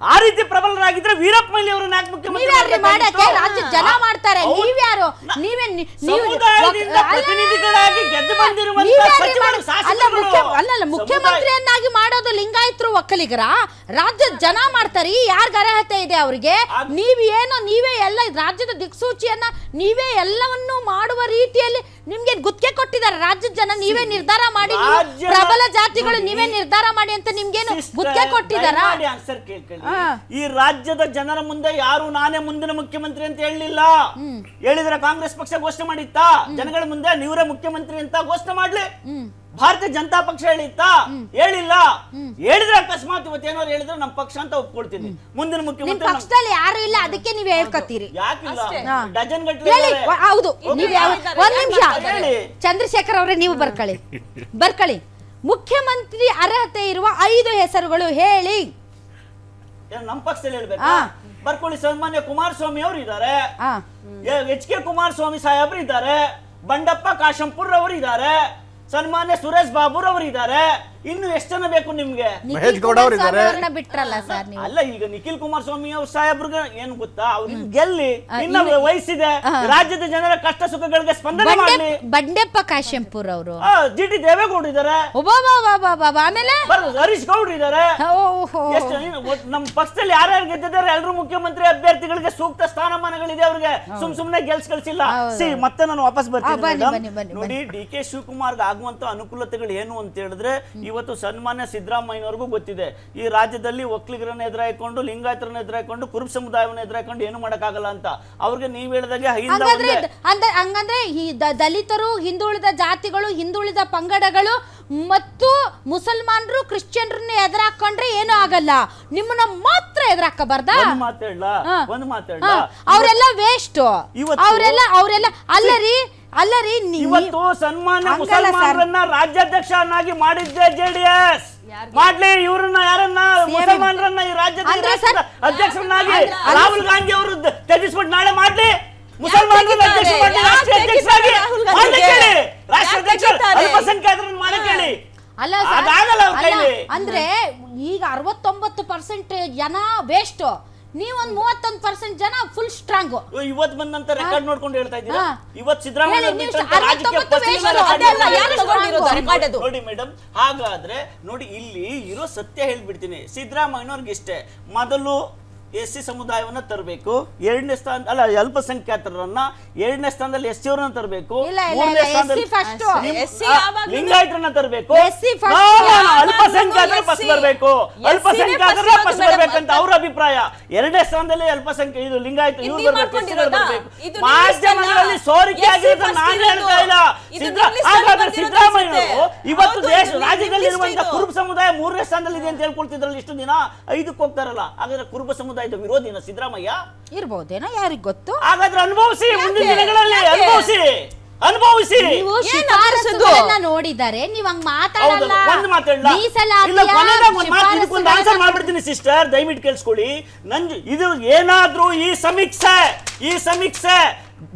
ಆ ರೀತಿ ಪ್ರಬಲರಾಗಿದ್ರೆ ವೀರಪ್ಪ ಮೊಯ್ಲಿ ಅವ್ರನ್ನ ಯಾಕೆ ಮುಖ್ಯಮಂತ್ರಿ ನೀವ್ಯಾರ್ರಿ ಮಾಡಕ್ಕೆ? ರಾಜ್ಯ ಜನ ಮಾಡ್ತಾರೆ. ನೀವ್ಯಾರು? ನೀವೇ ನಿ- ನೀವು ಸಮುದಾಯದಿಂದ ಅಲ್ಲ, ಪ್ರತಿನಿಧಿಗಳಾಗಿ ಗೆದ್ದು ಬಂದಿರುವಂತ ನೀವ್ಯಾರ್ರಿ ಸಚಿವರು, ಮಾಡ್- ಅಲ್ಲ ಶಾಸಕರು. ಮುಖ್ಯ ಅಲ್ಲಲ್ಲ ಸಮುದಾಯ- ಮುಖ್ಯಮಂತ್ರಿಯನ್ನಾಗಿ ಮಾಡೋದು ಲಿಂಗಾಯತರು ಒಕ್ಕಲಿಗರ? ರಾಜ್ಯದ ಜನ ಮಾಡ್ತಾರೆ. ಯಾರ್ಗ ಅರ್ಹತೆ ಇದೆ ಅವ್ರಿಗೆ? ನೀವೇನು ನೀವ್ ಏನು ನೀವೇ ಎಲ್ಲ ರಾಜ್ಯದ ದಿಕ್ಸೂಚಿಯನ್ನ ನೀವೇ ಎಲ್ಲವನ್ನೂ ಮಾಡುವ ರೀತಿಯಲ್ಲಿ ನಿಮ್ಗೆ ಗುತ್ತಿಗೆ ಕೊಟ್ಟಿದ್ದಾರೆ? ರಾಜ್ಯದ ಜನ ನೀವೇ ನಿರ್ಧಾರ ಮಾಡಿ ನೀವು ರಾಜ್ಯದ- ಪ್ರಬಲ ಜಾತಿಗಳು ನೋಡಿ, ನೀವೇ ನಿರ್ಧಾರ ಮಾಡಿ ಅಂತ ನಿಮ್ಗೇನು Sister, ಗುತ್ತಿಗೆ ಕೊಟ್ಟಿದಾರ ದಯಮಾಡಿ answer ಕೇಳ್ಕೊಳ್ಳಿ. ಹಾ. ಈ ರಾಜ್ಯದ ಜನರ ಮುಂದೆ ಯಾರು ನಾನೇ ಮುಂದಿನ ಮುಖ್ಯಮಂತ್ರಿ ಅಂತ ಹೇಳಲಿಲ್ಲ ಹೇಳಿದ್ರೆ ಕಾಂಗ್ರೆಸ್ ಪಕ್ಷ ಘೋಷಣೆ ಮಾಡಿತ್ತಾ? ಜನಗಳ ಮುಂದೆ ನೀವರೇ ಮುಖ್ಯಮಂತ್ರಿ ಅಂತ ಘೋಷಣೆ ಮಾಡ್ಲಿ. ಭಾರತೀಯ ಜನತಾ ಪಕ್ಷ ಹೇಳಿತ್ತಾ? ಹೇಳಿಲ್ಲ. ಹೇಳಿದ್ರೆ ಅಕಸ್ಮಾತ್ ಇವತ್ತೇನಾದ್ರು ಹೇಳಿದ್ರೆ ನಮ್ಮ ಪಕ್ಷ ಅಂತ ಒಪ್ಕೊಳ್ತೀನಿ. ಮುಂದಿನ ನಿಮ್ ಮುಖ್ಯಮಂತ್ರಿ ನಮ್- ಪಕ್ಷದಲ್ಲಿ ಯಾರು ಇಲ್ಲ ಅದಕ್ಕೆ ನೀವ್ ಹೇಳ್ಕೊತೀರಿ. ಯಾಕಿಲ್ಲ? ಹಾ. ಡಜನ್ ಹೇಳಿ ಗಟ್ಟಲೆ ವ- ಹೌದು. ನೀವ್ ಯಾವ ಒಂದ್ ನಿಮಿಷ. ಹೇಳಿ. ಚಂದ್ರಶೇಖರ್ ಅವರೇ ನೀವು ಬರ್ಕೊಳ್ಳಿ. [LAUGHS] ಬರ್ಕೊಳ್ಳಿ. ಮುಖ್ಯಮಂತ್ರಿ ಅರ್ಹತೆ ಇರುವ ಐದು ಹೆಸರುಗಳು ಹೇಳಿ. ಏನ್ ನಮ್ಮ ಪಕ್ಷದಲ್ಲಿ ಹೇಳ್ಬೇಕಾ? ಹಾ. ಬರ್ಕೊಳ್ಳಿ ಸನ್ಮಾನ್ಯ ಕುಮಾರಸ್ವಾಮಿ ಅವರು ಇದ್ದಾರೆ. ಆ ಎಚ್ ಕೆ ಕುಮಾರಸ್ವಾಮಿ ಸಾಹೇಬ್ರು ಇದ್ದಾರೆ. ಬಂಡಪ್ಪ ಕಾಶಂಪುರ್ ಅವರು ಇದ್ದಾರೆ. ಸನ್ಮಾನ್ಯ ಸುರೇಶ್ ಬಾಬುರವರು ಇದ್ದಾರೆ ಇನ್ನು ಎಷ್ಟು ಜನ ಬೇಕು ನಿಮ್ಗೆ? ಮಹೇಶ್ ಗೌಡ ಅವ್ರು ಇದ್ದಾರೆ. ಅವ್ರನ್ನ ಬಿಟ್ರಲ್ಲ ಸರ್ ನೀವು? ಅಲ್ಲ ಈಗ ನಿಖಿಲ್ ಕುಮಾರಸ್ವಾಮಿ ಅವ್ರ ಸಾಹೇಬ್ರಿಗೆ ಏನ್ ಗೊತ್ತಾ? ಅವ್ರಿಗೆ ಗೆಲ್ಲಿ ಇನ್ನ ವಯಸ್ಸಿದೆ ರಾಜ್ಯದ ಜನರ ಕಷ್ಟ ಸುಖಗಳಿಗೆ ಸ್ಪಂದನೆ ಮಾಡಿ ಮಾಡ್ಲಿ. ಬಂಡೆಪ್ಪ ಕಾಶೆಂಪುರ್ ಅವರು. ಜಿ ಟಿ ದೇವೇಗೌಡ ಇದ್ದಾರೆ ಆಮೇಲೆ? ಹರೀಶ್ ಗೌಡ್ರು ಇದ್ದಾರೆ ನಮ್ ನಮ್ಮ ಪಕ್ಷದಲ್ಲಿ ಯಾರ್ಯಾರು ಗೆದ್ದಿದ್ದಾರೆ ಎಲ್ಲರೂ ಮುಖ್ಯಮಂತ್ರಿ ಅಭ್ಯರ್ಥಿಗಳಿಗೆ ಸೂಕ್ತ ಸ್ಥಾನಮಾನಗಳಿದೆ ಅವ್ರಿಗೆ. ಸುಮ್ ಸುಮ್ನೆ ಗೆಲ್ಸ್ ಕಳ್ಸಿಲ್ಲ. ಸಿ ಮತ್ತೆ ನಾನು ವಾಪಸ್ ಬರ್ತೀನಿ ನೋಡಿ ಡಿ ಕೆ ಶಿವಕುಮಾರ್ ಆಗುವಂತ ಅನುಕೂಲತೆಗಳು ಏನು ಅಂತ ಹೇಳಿದ್ರೆ ಇವತ್ತು ಸನ್ಮಾನ್ಯ ಸಿದ್ದರಾಮಯ್ಯನವ್ರಿಗೂ ಗೊತ್ತಿದೆ. ಈ ರಾಜ್ಯದಲ್ಲಿ ಒಕ್ಕಲಿಗರನ್ನ ಎದುರಾಯ್ಕೊಂಡು ಲಿಂಗಾಯತರನ್ನ ಎದುರಾಯ್ಕೊಂಡು ಕುರುಬ ಸಮುದಾಯವನ್ನ ಎದುರಾಯ್ಕೊಂಡು ಏನು ಮಾಡಕ್ಕಾಗಲ್ಲ ಅಂತ. ಅವ್ರಿಗೆ ನೀವ್ ಹೇಳಿದಾಗೆ ಹಂಗಂದ್ರೆ ಒಂದೇ ಹಂಗಂದ್ರೆ ಈ ದಲಿತರು ಹಿಂದುಳಿದ ಜಾತಿಗಳು ಹಿಂದುಳಿದ ಪಂಗಡಗಳು ಮತ್ತು ಮುಸಲ್ಮಾನರು ಕ್ರಿಶ್ಚಿಯನ್ರನ್ನ ಎದುರಾಕೊಂಡ್ರೆ ಏನೂ ಆಗಲ್ಲ. ನಿಮ್ಮನ್ನ ಮಾತ್ರ ಎದುರಾಕಬಾರ್ದ? ಒಂದು ಮಾತಾಡ್ಲ. ಒಂದ್ ಮಾತಾಡ್ಲಾ ಅವರೆಲ್ಲ ವೇಸ್ಟ್ ಅವರೆಲ್ಲ ಅವರೆಲ್ಲ ಅಲ್ಲ ಅಲ್ಲರಿ ಅಲ್ಲರಿ ರೀ ಇವತ್ತು ಸನ್ಮಾನ ಹಂಗಲ್ಲ ಸರ್. ಮುಸಲ್ಮಾನರನ್ನ ರಾಜ್ಯಾಧ್ಯಕ್ಷರನ್ನಾಗಿ ಮಾಡಿದ್ದೆ ಜೆಡಿಎಸ್ ಮಾಡ್ಲಿ ಇವ್ರನ್ನ ಯಾರನ್ನ ಮುಸಲ್ಮಾನರನ್ನ ಈ ರಾಜ್ಯದ ಅಧ್ಯಕ್ಷರನ್ನಾಗಿ ರಾಹುಲ್ ಗಾಂಧಿ ಅವರು ತೆಗೆಸ್ಬಿಟ್ಟು ನಾಳೆ ಮಾಡ್ಲಿ. ಮುಸಲ್ಮಾನರನ್ನ? ಅಧ್ಯಕ್ಷ ಮಾಡಿ ರಾಷ್ಟ್ರೀಯ ಅಧ್ಯಕ್ಷರಾಗಿ ಮಾಡ್ಲಿಕ್ಕೆ ಹೇಳಿ ರಾಷ್ಟ್ರೀಯ ಅಧ್ಯಕ್ಷ ಅಲ್ಪಸಂಖ್ಯಾತರನ್ನ ಮಾಡಕ್ಕೆ ಹೇಳಿ ಅಲ್ಲ ಅದಾಗಲ್ಲ ಅವ್ರ ಅಲ್ಲ, ಕೈಲಿ. ಅಂದ್ರೆ ಈಗ ಅರವತ್ತೊಂಬತ್ತು ಪರ್ಸೆಂಟ್ ಜನ ವೇಸ್ಟ್ ನೀವೊಂದ್ ಮೂವತ್ತೊಂದು ಪರ್ಸೆಂಟ್ ಜನ ಫುಲ್ ಸ್ಟ್ರಾಂಗ್ ಇವತ್ ಬಂದಂತ ರೆಕಾರ್ಡ್ ನೋಡ್ಕೊಂಡು ಹೇಳ್ತಾ ಇದ್ದೀರಾ. ಇವತ್ ಸಿದ್ದರಾಮಯ್ಯ? ನೋಡಿ ಮೇಡಮ್ ಹಾಗಾದ್ರೆ ನೋಡಿ ಇಲ್ಲಿ ಇರೋ ಸತ್ಯ ಹೇಳ್ಬಿಡ್ತೀನಿ. ಸಿದ್ದರಾಮಯ್ಯನವ್ರಿಗೆ ಇಷ್ಟೇ. ಮೊದಲು ಎಸ್ ಸಿ ಸಮುದಾಯವನ್ನ ತರಬೇಕು ಎರಡನೇ ಸ್ಥಾನ ಅಲ್ಲ ಅಲ್ಪಸಂಖ್ಯಾತರನ್ನ ಎರಡನೇ ಸ್ಥಾನದಲ್ಲಿ ಎಸ್ ಸಿ ಅವ್ರನ್ನ ತರಬೇಕು ಮೂರನೇ ಸ್ಥಾನದಲ್ಲಿ ಲಿಂಗಾಯತರನ್ನ ತರಬೇಕು. ಅಲ್ಪಸಂಖ್ಯಾತರ ಫಸ್ಟ್ ಬರಬೇಕು. ಅಲ್ಪಸಂಖ್ಯಾತರ ಫಸ್ಟ್ ಅಂತ ಬರ್ಬೇಕಂತ ಅವ್ರ ಅಭಿಪ್ರಾಯ. ಎರಡನೇ ಸ್ಥಾನದಲ್ಲಿ ಅಲ್ಪಸಂಖ್ಯೆ ಇದು ಲಿಂಗಾಯತ ಇವರು ಬರ್ಬೇಕು, ಇದು ನಿಮ್ಮ ಮಾಧ್ಯಮಗಳಲ್ಲಿ? ಸೋರಿಕೆ ಆಗಿರೋದು ನಾನು ಹೇಳ್ತಾ ಇಲ್ಲ. ಇದು ಹಾಗಾದ್ರೆ ಸಿದ್ದರಾಮಯ್ಯನವರು ಇವತ್ತು ದೇಶ ಇದು ರಾಜ್ಯದಲ್ಲಿ ಇರುವಂತ ಕುರುಬ ಸಮುದಾಯ ಮೂರನೇ ಸ್ಥಾನದಲ್ಲಿ ಅಂತ ಹೇಳ್ಕೊಳ್ತಿದ್ರಲ್ಲಿ ಇಷ್ಟು ದಿನ ಐದಕ್ಕೆ ಹೋಗ್ತಾರಲ್ಲ. ಹಾಗಾದ್ರೆ ಕುರುಬ ಸಮುದಾಯದ ವಿರೋಧಿನ ಸಿದ್ದರಾಮಯ್ಯ? ಇರ್ಬೋದೇನಾ ಯಾರಿಗ್ ಗೊತ್ತು? ಹಾಗಾದ್ರೆ ಅನುಭವಿಸಿ ಮುಂದಿನ ದಿನಗಳಲ್ಲಿ ಯಾಕೆ? ಅನುಭವಿಸಿ. ಅನುಭವಿಸಿ. ನೀವು ಏನ್ ಶಿಫಾರಸುಗಳನ್ನ ನೋಡಿದ್ದಾರೆ ನೋಡಿದರೆ ನೀವ್ ಹಂಗ್ ಹೌದು ಮಾತಾಡಲ್ಲ. ಒಂದು ಮಾತಾಡಲ್ಲ ಇಲ್ಲ ಕೊನೆಗೆ ಕೊನೆದಾಗ ಒಂದು ಮಾತು ಇದಕ್ಕೊಂದು ಶಿಫಾರಸುಗಳನ್ನ ಆನ್ಸರ್ ಮಾಡ್ಬಿಡ್ತೀನಿ ಸಿಸ್ಟರ್ ದಯವಿಟ್ಟು ಕೇಳಿಸ್ಕೊಳ್ಳಿ. ನನ್ ಇದು ಏನಾದ್ರೂ ಈ ಸಮೀಕ್ಷೆ ಈ ಸಮೀಕ್ಷೆ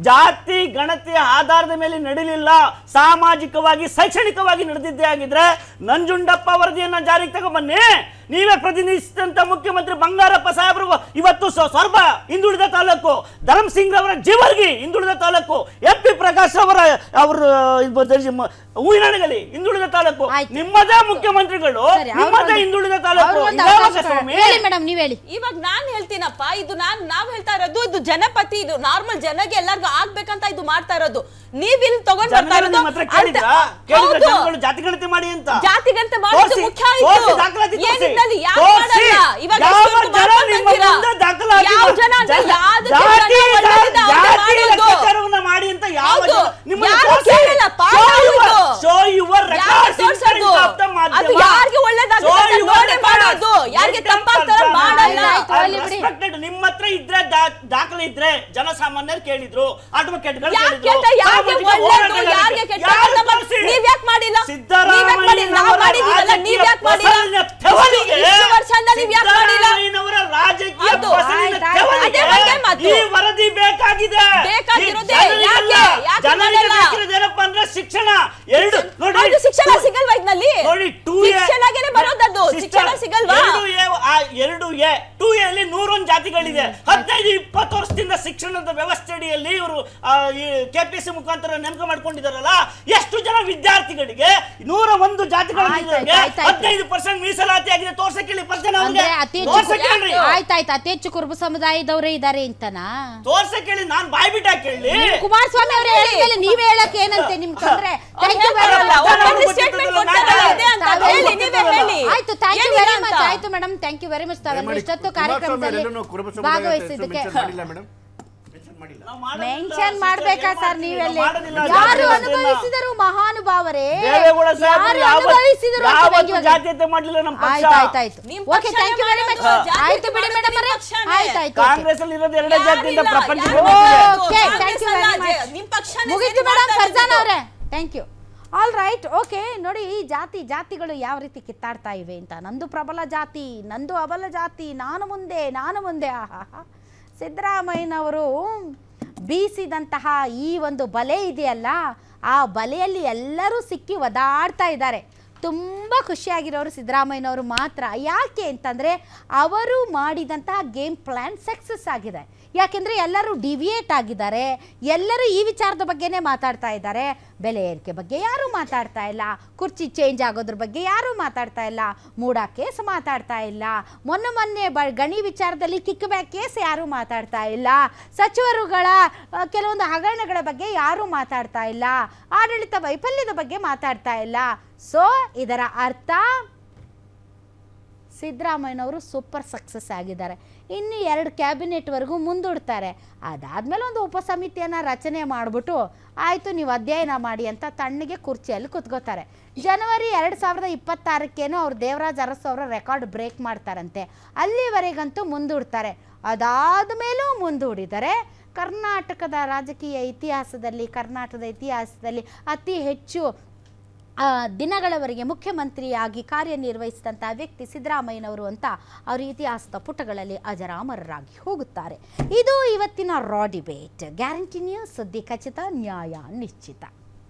ಜಾತಿ ಗಣತಿಯ ಆಧಾರದ ಮೇಲೆ ನಡೀಲಿಲ್ಲ. ಸಾಮಾಜಿಕವಾಗಿ ಶೈಕ್ಷಣಿಕವಾಗಿ ನಡೆದಿದ್ದೇ ಆಗಿದ್ರೆ ನಂಜುಂಡಪ್ಪ ವರದಿಯನ್ನ ಜಾರಿಗೆ ತಗೊಂಬನ್ನಿ ನೀವೇ ಪ್ರತಿನಿಧಿಸಿದಂತ ಮುಖ್ಯಮಂತ್ರಿ ಬಂಗಾರಪ್ಪ ಸಾಹೇಬರು ಇವತ್ತು ಸ್ವರ್ಬ ಸ್ವರ್ಭ ಹಿಂದುಳಿದ ತಾಲೂಕು. ಧರ್ಮಸಿಂಗ್ ಅವರ ಜೀವರ್ಗಿ ಹಿಂದುಳಿದ ತಾಲೂಕು. ಎಂ ಪಿ ಪ್ರಕಾಶ್ ಅವರ ಅವರು ಹೂವಿನಗಲಿ ಹಿಂದುಳಿದ ತಾಲೂಕು. ಆಯ್ತು. ನಿಮ್ಮದೇ ಮುಖ್ಯಮಂತ್ರಿಗಳು ನಿಮ್ಮದೇ ಹಿಂದುಳಿದ ತಾಲೂಕು. ಮೇಡಮ್ ನೀವ್ ಹೇಳಿ. ಇವಾಗ ನಾನ್ ಹೇಳ್ತೀನಪ್ಪ ಇದು ನಾನ್ ನಾವ್ ಹೇಳ್ತಾ ಇರೋದು ಇದು ಜನಪತಿ ಇದು ನಾರ್ಮಲ್ ಜನಗೆ ಎಲ್ಲರಿಗೂ ಆಗ್ಬೇಕಂತ ಇದು ಮಾಡ್ತಾ ಇರೋದು. ನೀವ್ ಇಲ್ಲಿ ತಗೊಂಡ್ ಬರ್ತಾ ಇರೋದು ಜಾತಿ ಗಣತಿ ಮಾಡಿ ಅಂತ? ಜಾತಿ ಗಣತಿ ಮಾಡೋದು ಮುಖ್ಯ ಏನಿದ್ರಲ್ಲಿ ಯಾರು ಮಾಡಲ್ಲ? ಇವಾಗ ಯಾವ ಜನ ನಿಮ್ಮ? ಮುಂದೆ ಯಾವ ಜನ ಅಂದ್ರೆ ಜನ- ಯಾವ್ದಕ್ಕೆ ಜಾತಿ ಜನ ಒಳ್ಳೇದಿದೆ ಅವ್ರಿಗೆ ಜಾತಿ ಮಾಡೋದು. ಲೆಕ್ಕಾಚಾರವನ್ನ ಮಾಡಿ ಅಂತ ಯಾವ ಹೌದು. ಜನ- ನಿಮ್ಮನ್ನ ಯಾರು ತೋರ್ಸಿ. ಕೇಳಲ್ಲಪ್ಪ, Show your- ಇದು. show your ಯಾರು records in ತೋರ್ಸೋದು? front of the ಮಾಧ್ಯಮ. ಅದು ಯಾರಿಗೆ ಒಳ್ಳೇದಾಗುತ್ತೆ Show ಅಂತ your ನೋಡಿ records. ಮಾಡೋದು. ಯಾರಿಗೆ Let ಅಲ್ಲಿ ಬಿಡಿ. respected. ನಿಮ್ಮ ಹತ್ರ ಇದ್ರೆ ದಾ- ದಾಖಲೆ ಇದ್ರೆ ಜನಸಾಮಾನ್ಯರು ಕೇಳಿದ್ರು ಅಡ್ವೊಕೇಟ್ಗಳು ಯಾಕೆ ಕೇಳಿದ್ರು ಅಂತ ಯಾರಿಗೆ ಸಾಮಾಜಿಕ ಒಳ್ಳೇದು ಹೋರಾಟಗಾರರು ಯಾರಿಗೆ ಕೆಟ್ಟ ಯಾರು ಅಂತ ತೋರ್ಸಿ? ನೀವ್ ಯಾಕೆ ಮಾಡಿಲ್ಲ ನೀವ್ ಯಾಕ್ ಸಿದ್ದರಾಮಯ್ಯನವರ ಮಾಡಿಲ್ಲ ನಾವ್ ಮಾಡಿದೀವಲ್ಲ ನೀವ್ ಯಾಕೆ ಮಾಡಿಲ್ಲ ಬಸವನ ತೆವಲಿಗೆ ಇಷ್ಟು ವರ್ಷದಿಂದ ನೀವ್ ಯಾಕ್ ಮಾಡಿಲ್ಲ ಸಿದ್ದರಾಮಯ್ಯನವರ ರಾಜಕೀಯ ಹೌದು. ಬಸವನ ಆಯ್ತು, ಆಯ್ತು. ತೆವಲಿಗೆ ಅದೇ ಒಂದೇ ಮಾತು. ಈ ವರದಿ ಬೇಕಾಗಿದೆ ಬೇಕಾಗಿರೋದೇ. ಈ ಜನರಿಗೆಲ್ಲ- ಯಾಕೆ? ಯಾಕೆ ಜನರಿಗೆ ಮಾಡಲ್ಲ? ಬೇಕಿರೋದೇನಪ್ಪ ಅಂದ್ರೆ ಶಿಕ್ಷಣ ಎರಡು ನೋಡಿ ಶಿಕ್ಷಣ ಸಿಗಲ್ವಾ ಇದ್ನಲ್ಲಿ ನೋಡಿ ಟೂ ಶಿಕ್ಷಣಗೆನೆ ಬರೋದದ್ದು ಶಿಕ್ಷಣ ಸಿಗಲ್ವಾ ಎರಡು ಎ ಆ ಎರಡು ಎ ಟೂ ಎ ಅಲ್ಲಿ ನೂರೊಂದು ಜಾತಿಗಳಿದೆ ಹದಿನೈದು ಇಪ್ಪತ್ತು ವರ್ಷದಿಂದ ಶಿಕ್ಷಣದ ವ್ಯವಸ್ಥೆ ಅಡಿಯಲ್ಲಿ ಇವರು ಕೆಪಿಎಸ್ಸಿ ಮುಖಾಂತರ ನೇಮಕ ಮಾಡ್ಕೊಂಡಿದಾರಲ್ಲ ಎಷ್ಟು ಜನ ವಿದ್ಯಾರ್ಥಿಗಳಿಗೆ ನೂರ ಒಂದು ಜಾತಿಗಳಿಗೆ. ಹದಿನೈದು ಪರ್ಸೆಂಟ್ ಮೀಸಲಾತಿ ಆಗಿದೆ ತೋರ್ಸಕ್ಕೆ ತೋರ್ಸಕ್ಕೇಳ್ರಿ ಆಯ್ತಾಯ್ತು ಅತಿ ಹೆಚ್ಚು ಕುರುಬ ಸಮುದಾಯದವರೇ ಇದಾರೆ ಅಂತನಾ ತೋರ್ಸಕ್ಕೇಳಿ ನಾನ್ ಬಾಯ್ ಬಿಟ್ಟ ಕೇಳಿ ಕುಮಾರಸ್ವಾಮಿ ಅವರೇ ಹೇಳಿದ್ಮೇಲೆ ನೀವೇ ಹೇಳಕ್ ಏನಂತೆ ನಿಮ್ ತೊಂದ್ರೆ. ಆಯ್ತು ಥ್ಯಾಂಕ್ ಯು ವೆರಿ ಮಚ್ ಆಯ್ತು madam thank you very much ತಾವೆಲ್ಲ ಇಷ್ಟೊತ್ತು ಕಾರ್ಯಕ್ರಮದಲ್ಲಿ ಭಾಗವಹಿಸಿದ್ದಕ್ಕೆ ಮೆನ್ಷನ್ ಮಾಡಿಲ್ಲ ನಾವು ಮಾಡೋದಿಲ್ಲ, ಮೆನ್ಷನ್ ಸಿಸ್ಟರ್, ಮಾಡ್ಬೇಕಾ ಸರ್? ನೀವೆಲ್ಲಿ? ಯಾರು ಅನುಭವಿಸಿದರು ಮಹಾನುಭಾವರೇ? ಯಾರು ಅನುಭವಿಸಿದರು ಜಾತ್ಯತೆ ಮಾಡ್ಲಿಲ್ಲ ನಮ್ಮ ಪಕ್ಷ? ಆಯ್ತು ಆಯ್ತು ಆಯ್ತು. Okay thank you very much ಆಯ್ತು ಬಿಡಿ ಮೇಡಮ್ ಅವರೇ. ಆಯ್ತಾಯ್ತು ಆಯ್ತು ಆಯ್ತು ಕಾಂಗ್ರೆಸ್ ಅಲ್ಲಿ ಇರೋದು ಎರಡೇ ಜಾತಿಯಿಂದ. ಮಾಡೋದು? Okay thank you very much ನಿಮ್ಮ ಪಕ್ಷನೇ ಮುಗಿತು ಮೇಡಮ್ ಇರೋದು. ಅವರೇ. Thank you all right okay ನೋಡಿ ಈ ಜಾತಿ, ಜಾತಿಗಳು ಯಾವ ರೀತಿ ಕಿತ್ತಾಡ್ತಾ ಇವೆ ಅಂತ. ನಂದು ಪ್ರಬಲ ಜಾತಿ, ನಂದು ಅಬಲ ಜಾತಿ, ನಾನು ಮುಂದೆ ನಾನು ಮುಂದೆ, ಆಹಾ ಸಿದ್ದರಾಮಯ್ಯನವರು ಬೀಸಿದಂತಹ ಈ ಒಂದು ಬಲೆ ಇದೆಯಲ್ಲ, ಆ ಬಲೆಯಲ್ಲಿ ಎಲ್ಲರೂ ಸಿಕ್ಕಿ ಒದಾಡ್ತಾ ಇದ್ದಾರೆ. ತುಂಬ ಖುಷಿಯಾಗಿರೋರು ಸಿದ್ದರಾಮಯ್ಯನವರು ಮಾತ್ರ. ಯಾಕೆ ಅಂತಂದರೆ, ಅವರು ಮಾಡಿದಂತಹ ಗೇಮ್ ಪ್ಲ್ಯಾನ್ ಸಕ್ಸಸ್ ಆಗಿದೆ. ಯಾಕೆಂದರೆ ಎಲ್ಲರೂ ಡಿವಿಯೇಟ್ ಆಗಿದ್ದಾರೆ, ಎಲ್ಲರೂ ಈ ವಿಚಾರದ ಬಗ್ಗೆನೇ ಮಾತಾಡ್ತಾ ಇದ್ದಾರೆ. ಬೆಲೆ ಏರಿಕೆ ಬಗ್ಗೆ ಯಾರೂ ಮಾತಾಡ್ತಾ ಇಲ್ಲ, ಕುರ್ಚಿ ಚೇಂಜ್ ಆಗೋದ್ರ ಬಗ್ಗೆ ಯಾರೂ ಮಾತಾಡ್ತಾ ಇಲ್ಲ, ಮೂಡ ಕೇಸ್ ಮಾತಾಡ್ತಾ ಇಲ್ಲ. ಮೊನ್ನೆ ಮೊನ್ನೆ ಬ, ಗಣಿ ವಿಚಾರದಲ್ಲಿ ಕಿಕ್ ಬ್ಯಾಕ್ ಕೇಸ್ ಯಾರೂ ಮಾತಾಡ್ತಾ ಇಲ್ಲ. ಸಚಿವರುಗಳ ಕೆಲವೊಂದು ಹಗರಣಗಳ ಬಗ್ಗೆ ಯಾರೂ ಮಾತಾಡ್ತಾ ಇಲ್ಲ. ಆಡಳಿತ ವೈಫಲ್ಯದ ಬಗ್ಗೆ ಮಾತಾಡ್ತಾ ಇಲ್ಲ. ಸೊ ಇದರ ಅರ್ಥ ಸಿದ್ದರಾಮಯ್ಯನವರು ಸೂಪರ್ ಸಕ್ಸಸ್ ಆಗಿದ್ದಾರೆ. ಇನ್ನು ಎರಡು ಕ್ಯಾಬಿನೆಟ್ವರೆಗೂ ಮುಂದೂಡ್ತಾರೆ. ಅದಾದಮೇಲೆ ಒಂದು ಉಪಸಮಿತಿಯನ್ನು ರಚನೆ ಮಾಡಿಬಿಟ್ಟು, ಆಯಿತು, ನೀವು ಅಧ್ಯಯನ ಮಾಡಿ ಅಂತ ತಣ್ಣಗೆ ಕುರ್ಚಿಯಲ್ಲಿ ಕುತ್ಕೋತಾರೆ. ಜನವರಿ ಎರಡು ಸಾವಿರದ ಇಪ್ಪತ್ತಾರಕ್ಕೇನು ಅವ್ರು ದೇವರಾಜ್ ಅರಸು ಅವರ ರೆಕಾರ್ಡ್ ಬ್ರೇಕ್ ಮಾಡ್ತಾರಂತೆ. ಅಲ್ಲಿವರೆಗಂತೂ ಮುಂದೂಡ್ತಾರೆ. ಅದಾದ ಮೇಲೂ ಮುಂದೂಡಿದರೆ, ಕರ್ನಾಟಕದ ರಾಜಕೀಯ ಇತಿಹಾಸದಲ್ಲಿ, ಕರ್ನಾಟಕದ ಇತಿಹಾಸದಲ್ಲಿ ಅತಿ ಹೆಚ್ಚು ದಿನಗಳವರೆಗೆ ಮುಖ್ಯಮಂತ್ರಿಯಾಗಿ ಕಾರ್ಯನಿರ್ವಹಿಸಿದಂಥ ವ್ಯಕ್ತಿ ಸಿದ್ದರಾಮಯ್ಯನವರು ಅಂತ ಅವರು ಇತಿಹಾಸದ ಪುಟಗಳಲ್ಲಿ ಅಜರಾಮರರಾಗಿ ಹೋಗುತ್ತಾರೆ. ಇದು ಇವತ್ತಿನ ರಾ ಡಿಬೇಟ್ ಗ್ಯಾರಂಟಿ ನ್ಯೂಸ್ ಸುದ್ದಿ ಖಚಿತ, ನ್ಯಾಯ ನಿಶ್ಚಿತ.